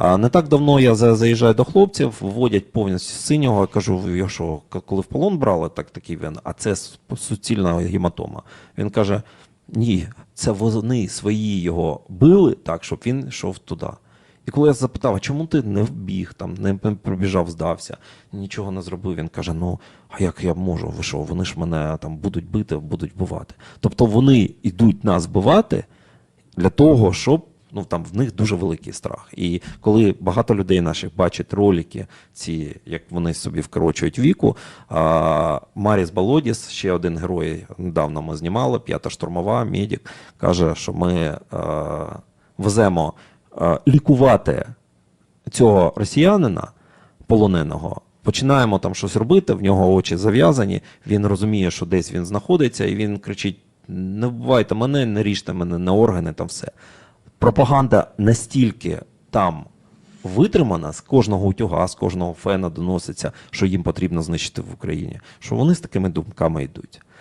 Не так давно я за- заїжджаю до хлопців, вводять повністю синього. Кажу, що, коли в полон брали, так такий він, а це суцільна гематома. Він каже: ні, це вони свої його били так, щоб він йшов туди. І коли я запитав, а чому ти не вбіг, там, не прибіжав, здався, нічого не зробив, він каже: ну, а як я можу? Ви що, вони ж мене там будуть бити, будуть бувати. Тобто вони йдуть нас бивати для того, щоб ну там в них дуже великий страх. І коли багато людей наших бачать ролики, ці як вони собі вкорочують віку. А, Маріс Балодіс, ще один герой, недавно ми знімали, п'ята штурмова, медик, каже, що ми а, веземо а, лікувати цього росіянина полоненого. Починаємо там щось робити, в нього очі зав'язані, він розуміє, що десь він знаходиться, і він кричить: не вбивайте мене, не ріжте мене на органи, там все. Пропаганда настільки там витримана, з кожного утюга, з кожного фена доноситься, що їм потрібно знищити в Україні, що вони з такими думками йдуть.